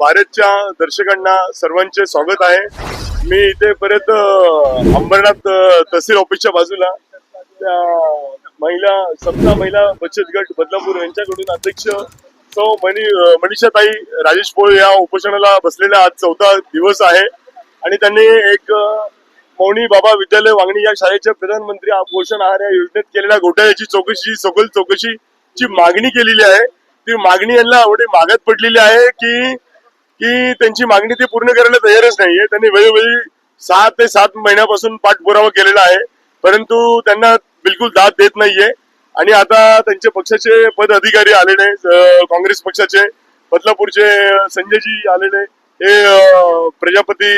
भारतच्या दर्शकांना सर्वांचे स्वागत आहे. मी इथे परत अंबरनाथ तहसील ऑफिसच्या बाजूला त्या महिला सप्ताह महिला बचत गट बदलापूर यांच्याकडून अध्यक्ष सौ मनी अ, मनीषाताई राजेश पोळ या उपोषणाला बसलेल्या आज चौथा दिवस आहे. आणि त्यांनी एक मौनी बाबा विद्यालय वांगणी या शाळेच्या प्रधानमंत्री पोषण आहार या योजनेत केलेल्या घोटाळ्याची चौकशी सखोल चौकशीची मागणी केलेली आहे. ती मागणी यांना एवढी मागत पडलेली आहे की की त्यांची मागणी ते पूर्ण करायला तयारच नाहीये. त्यांनी वेळोवेळी सहा ते सात महिन्यापासून पाठपुरावा केलेला आहे. परंतु त्यांना बिलकुल दाद देत नाहीये. आणि आता त्यांचे पक्षाचे पद अधिकारी आलेले काँग्रेस पक्षाचे बदलापूरचे संजयजी आलेले हे प्रजापती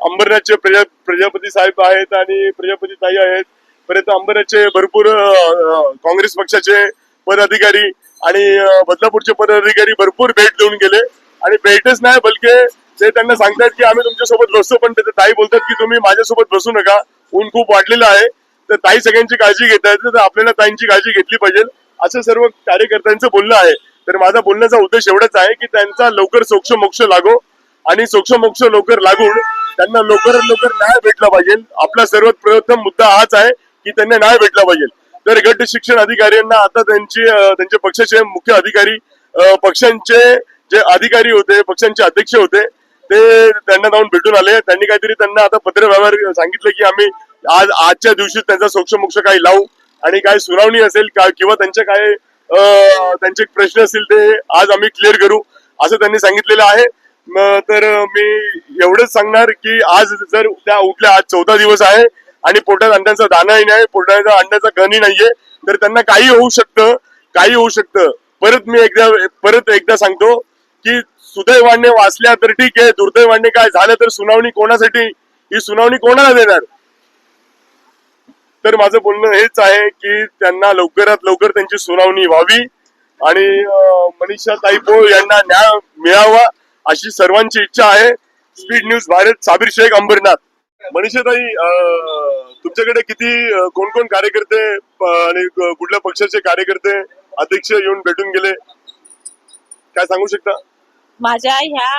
अंबरनाथचे प्रजा प्रजापती साहेब आहेत आणि प्रजापती ताई आहेत. परत अंबरनाथचे भरपूर काँग्रेस पक्षाचे पदाधिकारी आणि बदलापूरचे पदाधिकारी भरपूर भेट देऊन गेले. आणि भेटच नाही बलके ते त्यांना सांगतात की आम्ही तुमच्यासोबत बसतो पण ते ताई बोलतात की तुम्ही माझ्यासोबत बसू नका. ऊन खूप वाढलेलं आहे. तर ताई सगळ्यांची काळजी घेत आहेत तर आपल्याला ताईंची काळजी घेतली पाहिजे. असं सर्व कार्यकर्त्यांचं बोलणं आहे. तर माझा बोलण्याचा उद्देश एवढाच आहे की त्यांचा लवकर सोक्ष मोक्ष लागो आणि सोक्ष मोक्ष लवकर लागून त्यांना लवकरात लवकर न्याय भेटला पाहिजे. आपला सर्वात प्रथम मुद्दा हाच आहे की त्यांना न्याय भेटला पाहिजे. तर गट शिक्षण अधिकाऱ्यांना आता त्यांची त्यांचे पक्षाचे मुख्य अधिकारी पक्षांचे जे अधिकारी होते पक्षांचे अध्यक्ष होते ते त्यांना जाऊन भेटून आले. त्यांनी काहीतरी त्यांना आता पत्रव्यवहार सांगितलं की आम्ही आज आजच्या दिवशी त्यांचा सोक्षमोक्ष काही लावू आणि काय सुनावणी असेल का किंवा त्यांचे काय त्यांचे प्रश्न असतील ते आज आम्ही क्लिअर करू असं त्यांनी सांगितलेलं आहे. तर मी एवढंच सांगणार की आज जर त्या उठल्या आज चौदा दिवस आहे आणि पोटात अंड्याचा दानाही नाही पोटाचा अंड्याचा कणही नाहीये तर त्यांना काही होऊ शकतं काही होऊ शकतं. परत मी एकदा परत एकदा सांगतो की सुदैवाने वाचल्या तर ठीक आहे दुर्दैवाने काय झालं तर सुनावणी कोणासाठी? ही सुनावणी कोणाला देणार? तर माझं बोलणं हेच आहे की त्यांना लवकरात लवकर त्यांची सुनावणी व्हावी आणि मनीषा मनीषा ताईपो यांना न्याय मिळावा अशी सर्वांची इच्छा आहे. Speed news Bharat Sabir Shaikh Ambernath. Manisha ताई तुमच्याकडे किती कोण कोण कार्यकर्ते आणि कुठल्या पक्षाचे कार्यकर्ते अध्यक्ष येऊन भेटून गेले? काय सांगू शकता? माझ्या ह्या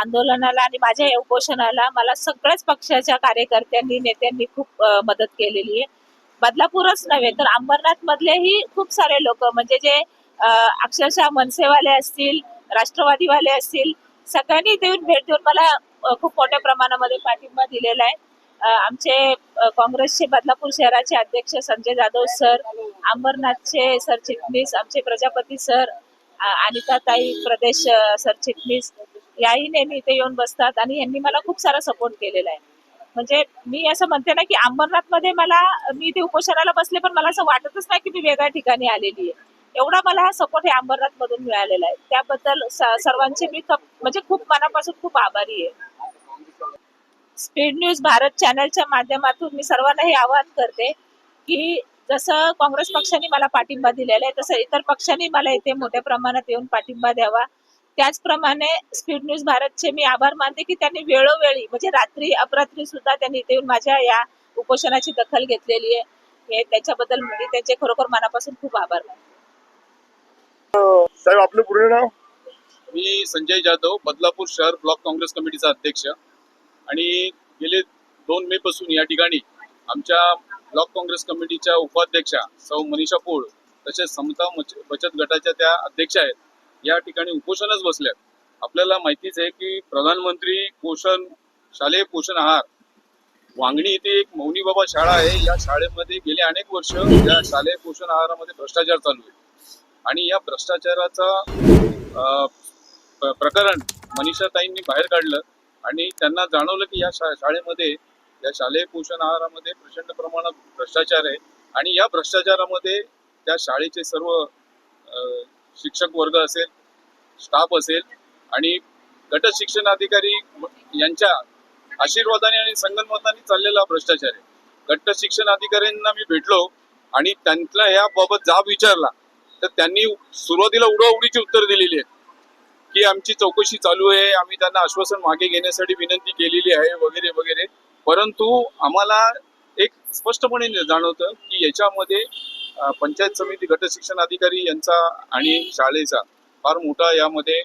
आंदोलनाला आणि माझ्या या उपोषणाला मला सगळ्याच पक्षाच्या कार्यकर्त्यांनी नेत्यांनी खूप मदत केलेली आहे. बदलापूरच नव्हे तर अंबरनाथ मधलेही खूप सारे लोक म्हणजे जे अक्षरशः मनसेवाले असतील राष्ट्रवादीवाले असतील सगळ्यांनी देऊन भेट देऊन मला खूप मोठ्या प्रमाणामध्ये पाठिंबा दिलेला आहे. आमचे काँग्रेसचे बदलापूर शहराचे अध्यक्ष संजय जाधव सर अंबरनाथचे सरचिटणीस आमचे प्रजापती सर अनिता ताई प्रदेश सरचिटणीस याही नेहमी इथे येऊन बसतात आणि यांनी मला खूप सारा सपोर्ट केलेला आहे. म्हणजे मी असं म्हणते ना की अंबरनाथमध्ये मला मी इथे उपोषणाला बसले पण मला असं वाटतच नाही की मी वेगळ्या ठिकाणी आलेली आहे. एवढा मला हा सपोर्ट हे अंबरनाथ मधून मिळालेला आहे. त्याबद्दल सर्वांचे मी म्हणजे खूप मनापासून खूप आभारी आहे. स्पीड न्यूज भारत चॅनलच्या माध्यमातून मी सर्वांना हे आवाहन करते की जसं काँग्रेस पक्षाने मला पाठिंबा दिलेला आहे तसं इतर पक्षांनी मला इथे मोठ्या प्रमाणात येऊन पाठिंबा द्यावा. त्याचप्रमाणे स्पीड न्यूज भारतचे मी आभार मानते की त्यांनी वेळोवेळी म्हणजे रात्री अपरात्री सुद्धा त्यांनी इथे येऊन माझ्या या उपोषणाची दखल घेतलेली आहे. हे त्याच्याबद्दल मी त्यांचे खरोखर मनापासून खूप आभार मानते. साहेब आपलं पूर्ण नाव? मी संजय जाधव बदलापूर शहर ब्लॉक काँग्रेस कमिटीचा अध्यक्ष. आणि गेले दोन मे पासून या ठिकाणी आमच्या ब्लॉक काँग्रेस कमिटीच्या उपाध्यक्षा सौ मनीषा पोळ तसेच समता बचत गटाच्या त्या अध्यक्ष आहेत. या ठिकाणी उपोषणच बसल्यात. आपल्याला माहितीच आहे की प्रधानमंत्री पोषण शालेय पोषण आहार वांगणी इथे एक मौनी बाबा शाळा आहे. या शाळेमध्ये गेले अनेक वर्ष या शालेय पोषण आहारामध्ये भ्रष्टाचार चालू आहे. आणि या भ्रष्टाचाराचा अं, प- प्रकरण मनीषाताईंनी बाहेर काढलं आणि त्यांना जाणवलं की या शा शाळेमध्ये या शालेय पोषण आहारामध्ये प्रचंड प्रमाणात भ्रष्टाचार आहे. आणि या भ्रष्टाचारामध्ये त्या शाळेचे सर्व शिक्षक वर्ग असेल स्टाफ असेल आणि गट शिक्षण अधिकारी यांच्या आशीर्वादाने आणि संगनमताने चाललेला भ्रष्टाचार आहे. गट शिक्षण अधिकाऱ्यांना मी भेटलो आणि त्यांना याबाबत जाब विचारला. तर त्यांनी सुरुवातीला उडवाउडीची उत्तर दिलेली आहेत की आमची चौकशी चालू आहे आम्ही त्यांना आश्वासन मागे घेण्यासाठी विनंती केलेली आहे वगैरे वगैरे. परंतु आम्हाला एक स्पष्टपणे जाणवतं की याच्यामध्ये पंचायत समिती गट शिक्षण अधिकारी यांचा आणि शाळेचा फार मोठा यामध्ये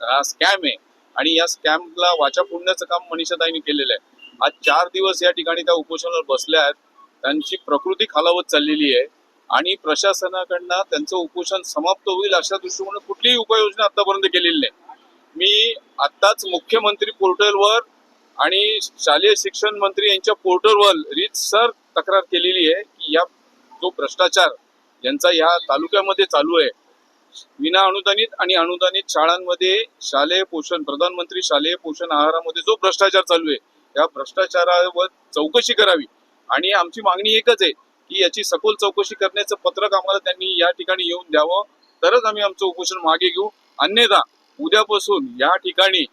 हा स्कॅम आहे. आणि या स्कॅमला वाचा फोडण्याचं काम मनीषाताईंनी केलेलं आहे. आज चार दिवस या ठिकाणी त्या उपोषणावर बसल्या आहेत. त्यांची प्रकृती खालावत चाललेली आहे. आणि प्रशासनाकडनं त्यांचं उपोषण समाप्त होईल अशा दृष्टिकोनात कुठलीही उपाययोजना आतापर्यंत केलेली नाही. मी आत्ताच मुख्यमंत्री पोर्टलवर आणि शालेय शिक्षण मंत्री यांच्या पोर्टलवर रीतसर तक्रार केलेली आहे की या जो भ्रष्टाचार यांचा या तालुक्यामध्ये चालू आहे विना अनुदानित आणि अनुदानित शाळांमध्ये शालेय पोषण प्रधानमंत्री शालेय पोषण आहारामध्ये जो भ्रष्टाचार चालू आहे या भ्रष्टाचारावर चौकशी करावी. आणि आमची मागणी एकच आहे की याची सखोल चौकशी करण्याचं पत्रक आम्हाला त्यांनी या ठिकाणी येऊन द्यावं. तरच आम्ही आमचं उपोषण मागे घेऊ. अन्यथा उद्यापासून या ठिकाणी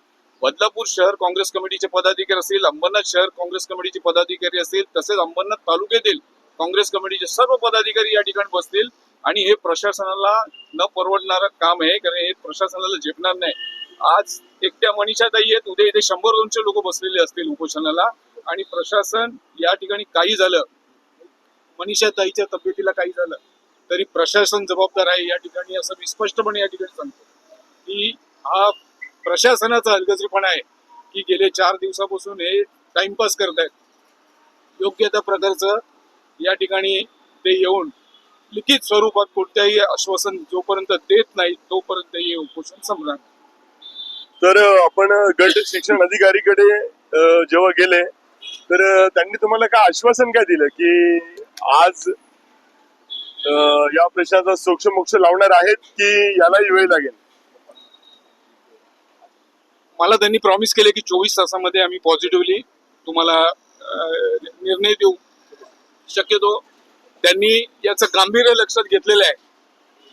बदलापूर शहर काँग्रेस कमिटीचे पदाधिकारी असतील अंबरनाथ शहर काँग्रेस कमिटीचे पदाधिकारी असतील तसेच अंबरनाथ तालुक्यातील काँग्रेस कमिटीचे सर्व पदाधिकारी या ठिकाणी बसतील. आणि हे प्रशासनाला न परवडणारं काम आहे कारण हे प्रशासनाला झेपणार नाही. आज एकट्या मनीषाताई आहेत उद्या इथे शंभर दोनशे लोक बसलेले असतील उपोषणाला. आणि प्रशासन या ठिकाणी काही झालं मनीषाताईच्या तब्येतीला काही झालं तरी प्रशासन जबाबदार आहे या ठिकाणी असं मी स्पष्टपणे या ठिकाणी सांगतो. की हा प्रशासनाचा हलगर्जीपणा आहे की गेले चार दिवसापासून हे टाइमपास करत आहेत योग्य त्या प्रकारचं या ठिकाणी ते येऊन लिखित स्वरूपात कोणत्याही आश्वासन जोपर्यंत देत नाही तोपर्यंत हे उपोषण संपणार तर आपण गट शिक्षण अधिकारीकडे जेव्हा गेले तर त्यांनी तुम्हाला काय आश्वासन काय दिलं की आज या प्रश्नाचा सोक्ष मोक्ष लावणार आहेत की यालाही वेळ लागेल? मला त्यांनी प्रॉमिस केले की चोवीस तासामध्ये आम्ही पॉझिटिव्हली तुम्हाला निर्णय देऊ. शक्यतो त्यांनी याचं गांभीर्य लक्षात घेतलेलं आहे.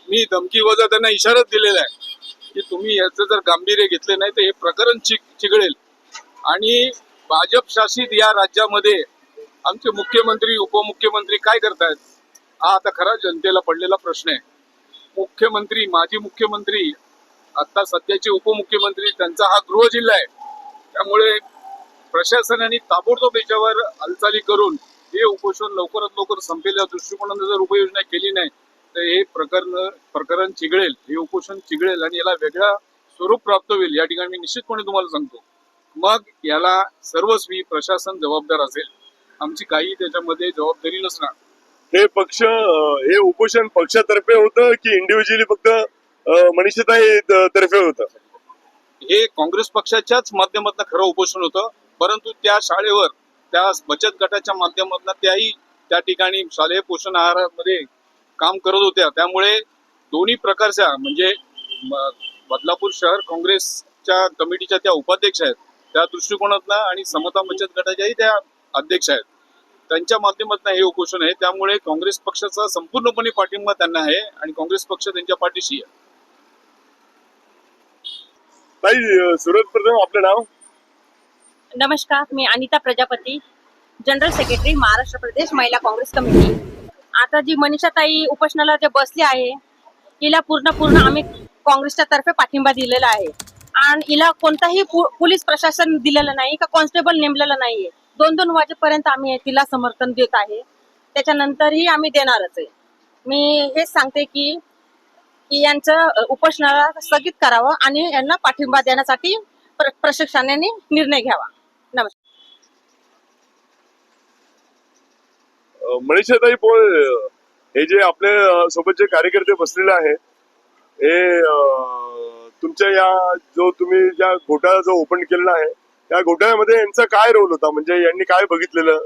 मी धमकी वजा त्यांना इशाराच दिलेला आहे की तुम्ही याचं जर गांभीर्य घेतले नाही तर हे प्रकरण चिक चिघळेल. आणि भाजप शासित या राज्यामध्ये आमचे मुख्यमंत्री उपमुख्यमंत्री काय करतायत? हा आता खरा जनतेला पडलेला प्रश्न आहे. मुख्यमंत्री माजी मुख्यमंत्री आता सध्याचे उपमुख्यमंत्री त्यांचा हा गृह जिल्हा आहे. त्यामुळे प्रशासनाने ताबडतोब याच्यावर हालचाली करून हे उपोषण लवकरात लवकर संपेल. या दृष्टिकोनाने जर उपाययोजना केली नाही तर हे प्रकरण प्रकरण चिघळेल. हे उपोषण चिघळेल आणि याला वेगळा स्वरूप प्राप्त होईल. या ठिकाणी मी निश्चितपणे तुम्हाला सांगतो. मग याला सर्वस्वी प्रशासन जबाबदार असेल. आमची काही त्याच्यामध्ये जबाबदारी नसणार. हे पक्ष हे उपोषण पक्षातर्फे होतं की इंडिव्हिज्युअली फक्त मनीषताई तर्फे होत. हे काँग्रेस पक्षाच्याच माध्यमातून खरं उपोषण होतं परंतु त्या शाळेवर त्या बचत गटाच्या माध्यमातून त्याही त्या ठिकाणी शालेय पोषण आहारामध्ये काम करत होत्या. त्यामुळे दोन्ही प्रकारच्या म्हणजे बदलापूर शहर काँग्रेसच्या कमिटीच्या त्या उपाध्यक्ष आहेत त्या दृष्टिकोनातनं आणि समता बचत गटाच्याही त्या अध्यक्ष आहेत. त्यांच्या माध्यमातून हे उपोषण आहे. त्यामुळे काँग्रेस पक्षाचा संपूर्णपणे पाठिंबा त्यांना आहे आणि काँग्रेस पक्ष त्यांच्या पाठीशी आहे. ताई अ, प्रथम आपलं नाव? नमस्कार मी Anita Prajapati general secretary Maharashtra Pradesh Mahila Congress committee. आता जी मनीषाताई उपोषणाला जे बसली आहे हिला पूर्ण पूर्ण आम्ही काँग्रेसच्या तर्फे पाठिंबा दिलेला आहे. आणि हिला कोणताही पो- पोलीस प्रशासन दिलेलं नाही का कॉन्स्टेबल नेमलेलं नाहीये. दोन दोन वाजेपर्यंत आम्ही तिला समर्थन देत आहे. त्याच्यानंतरही आम्ही देणारच आहे. मी हेच सांगते की की यांचं उपोषणाला स्थगित करावं आणि यांना पाठिंबा देण्यासाठी प्र- प्रशिक्षणाने निर्णय घ्यावा. नमस्कार. मनीषाताई पोळ हे जे आपल्या अ, सोबत जे कार्यकर्ते बसलेले आहेत हे तुमच्या या जो तुम्ही ज्या घोटाळा जो ओपन केलेला आहे त्या घोटाळ्यामध्ये यांचा काय रोल होता? म्हणजे यांनी काय बघितलेलं?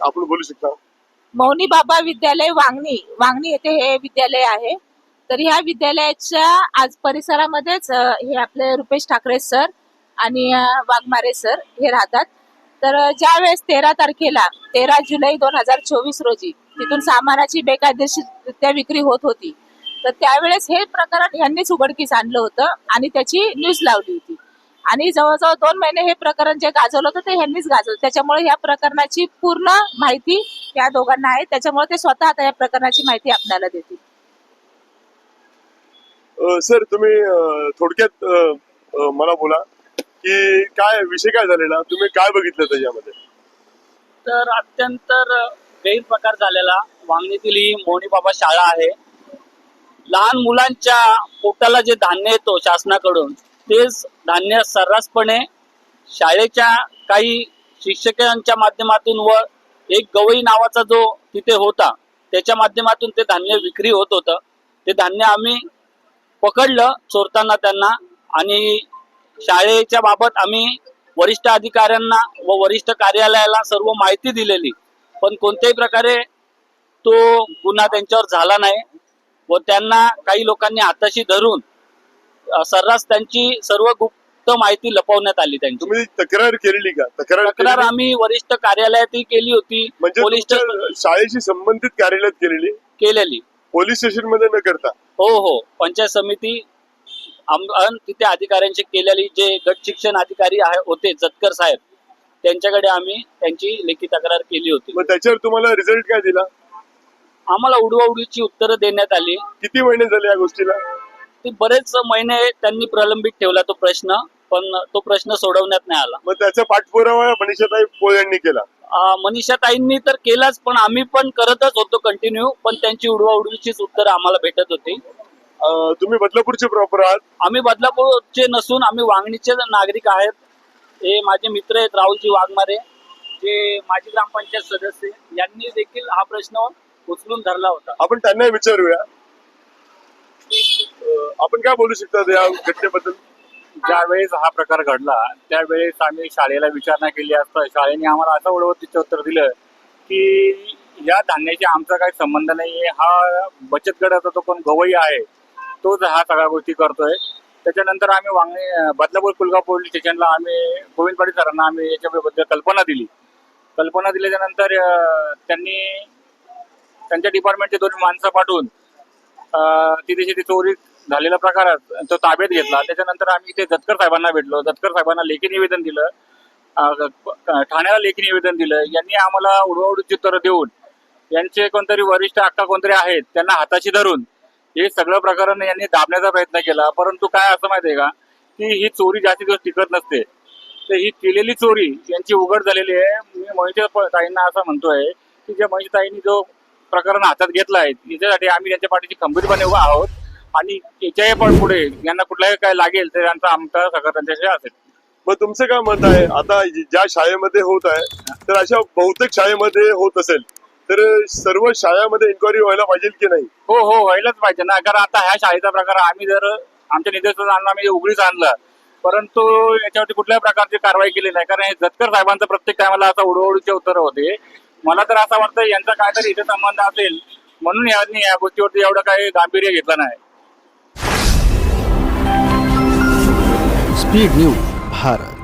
आपण बोलू शकता. मौनी बाबा विद्यालय वांगणी वांगणी येथे हे विद्यालय आहे. तर ह्या विद्यालयाच्या आज परिसरामध्येच हे आपले रुपेश ठाकरे सर आणि वाघमारे सर हे राहतात. तर ज्यावेळेस तेरा तारखेला तेरा जुलै दोन हजार चोवीस रोजी तिथून सामानाची बेकायदेशीररित्या विक्री होत होती तर त्यावेळेस हे प्रकरण ह्यांनीच उघडकीस आणलं होतं आणि त्याची न्यूज लावली होती. आणि जवळजवळ दोन महिने हे प्रकरण जे गाजवलं होतं ते ह्यांनीच गाजवलं. त्याच्यामुळे या प्रकरणाची पूर्ण माहिती या दोघांना आहे. त्याच्यामुळे ते स्वतः आता या प्रकरणाची माहिती आपल्याला देतील. सर तुम्ही थोडक्यात मला बोला की काय विषय काय झालेला? तुम्ही काय बघितलं त्याच्यामध्ये? तर अत्यंत गैरप्रकार झालेला वांगणीतील ही मोहनी बाबा शाळा आहे. लहान मुलांच्या पोटाला जे धान्य येतो शासनाकडून तेच धान्य सर्रासपणे शाळेच्या काही शिक्षकांच्या माध्यमातून व एक गवई नावाचा जो तिथे होता त्याच्या माध्यमातून ते धान्य विक्री होत होतं. ते धान्य आम्ही पकडलं चोरताना त्यांना. आणि शाळेच्या बाबत आम्ही वरिष्ठ अधिकाऱ्यांना व वरिष्ठ कार्यालयाला सर्व माहिती दिलेली. पण कोणत्याही प्रकारे तो गुन्हा त्यांच्यावर झाला नाही व त्यांना काही लोकांनी हाताशी धरून सर्रास त्यांची सर्व गुप्त माहिती लपवण्यात आली त्यांची. तुम्ही तक्रार केलेली का? तक्रार तक्रार केलेली? आम्ही वरिष्ठ कार्यालयातही केली होती. म्हणजे पोलीस तुमच्या शाळेशी संबंधित कार्यालयात केलेली? केलेली. पोलीस स्टेशनमध्ये न करता. हो हो. पंचायत समिती अन तिथे अधिकाऱ्यांची केलेली जे गट शिक्षण अधिकारी आहे होते जतकर साहेब त्यांच्याकडे आम्ही त्यांची लेखी तक्रार केली होती. मग त्याच्यावर तुम्हाला रिझल्ट काय दिला? आम्हाला उडवाउडीची उत्तरं देण्यात आली. किती महिने झाले या गोष्टीला? ते बरेच महिने त्यांनी प्रलंबित ठेवला तो प्रश्न. पण तो प्रश्न सोडवण्यात नाही आला. मग त्याचा पाठपुरावा मनीषाताई पोळ यांनी केला. अं, मनीषाताईंनी तर केलाच पण आम्ही पण करतच होतो कंटिन्यू पण त्यांची उडवाउडीचीच उत्तरं आम्हाला भेटत होती. तुम्ही बदलापूरचे प्रॉपर आहात. आम्ही बदलापूरचे नसून आम्ही वांगणीचे नागरिक आहेत. हे माझे मित्र आहेत राहुलजी वाघमारे जे माजी ग्रामपंचायत सदस्य यांनी देखील हा प्रश्न उचलून धरला होता. आपण त्यांना विचारूया. आपण काय बोलू शकता या घटनेबद्दल? ज्यावेळेस हा प्रकार घडला त्यावेळेस आम्ही शाळेला विचारणा केली असता शाळेने आम्हाला असं उडवतीचं उत्तर दिलं की या धान्याशी आमचा काही संबंध नाहीये हा बचत गटाचा जो कोण गवई आहे तोच हा सगळ्या गोष्टी करतोय. त्याच्यानंतर आम्ही वांगणी बदलापूर कुलगाव पोलीस स्टेशनला आम्ही गोविंद पाटील सरांना आम्ही याच्याबद्दल कल्पना दिली. कल्पना दिल्याच्या नंतर त्यांनी त्यांच्या डिपार्टमेंटचे दोन माणसं पाठवून तिथे ती चोरी झालेला प्रकारात तो ताब्यात घेतला. त्याच्यानंतर आम्ही इथे दत्कर साहेबांना भेटलो. जतकर साहेबांना लेखी निवेदन दिलं. ठाण्याला लेखी निवेदन दिलं. यांनी आम्हाला उडवाउडूची उत्तरं देऊन यांचे कोणतरी वरिष्ठ अक्का कोणतरी आहेत त्यांना हाताशी धरून हे सगळं प्रकरण यांनी दाबण्याचा प्रयत्न केला. परंतु काय असं माहितीये का? की ही चोरी जास्तीत दिवस टिकत नसते. तर ही केलेली चोरी यांची उघड झालेली आहे. मी महेश ताईंना असं म्हणतोय की ज्या महेश ताईंनी जो प्रकरण हातात घेतला आहे याच्यासाठी आम्ही त्यांच्या पाठीशी खंबीरपणे उभा आहोत. आणि याच्याही पण पुढे यांना कुठलाही काय लागेल तर यांचा आमचा सगळं त्यांच्याशी असेल. मग तुमचं काय मत आहे? आता ज्या शाळेमध्ये होत आहे तर अशा बहुतेक शाळेमध्ये होत असेल तर सर्व शाळांमध्ये इन्क्वायरी व्हायला पाहिजे की नाही? हो हो व्हायलाच पाहिजे ना. कारण आता ह्या शाळेचा प्रकार आम्ही जर आमच्या निदर्शनास आणला आम्ही उघडीच आणला. परंतु याच्यावरती कुठल्याही प्रकारची कारवाई केली नाही. कारण हे जतकर साहेबांचं प्रत्येक टायमाला असं उडवडीचे उत्तर होते. मला तर असं वाटतं यांचा काहीतरी इथे संबंध असेल. म्हणून यांनी या गोष्टीवरती एवढं काही गांभीर्य घेतलं नाही. Speed news Bharat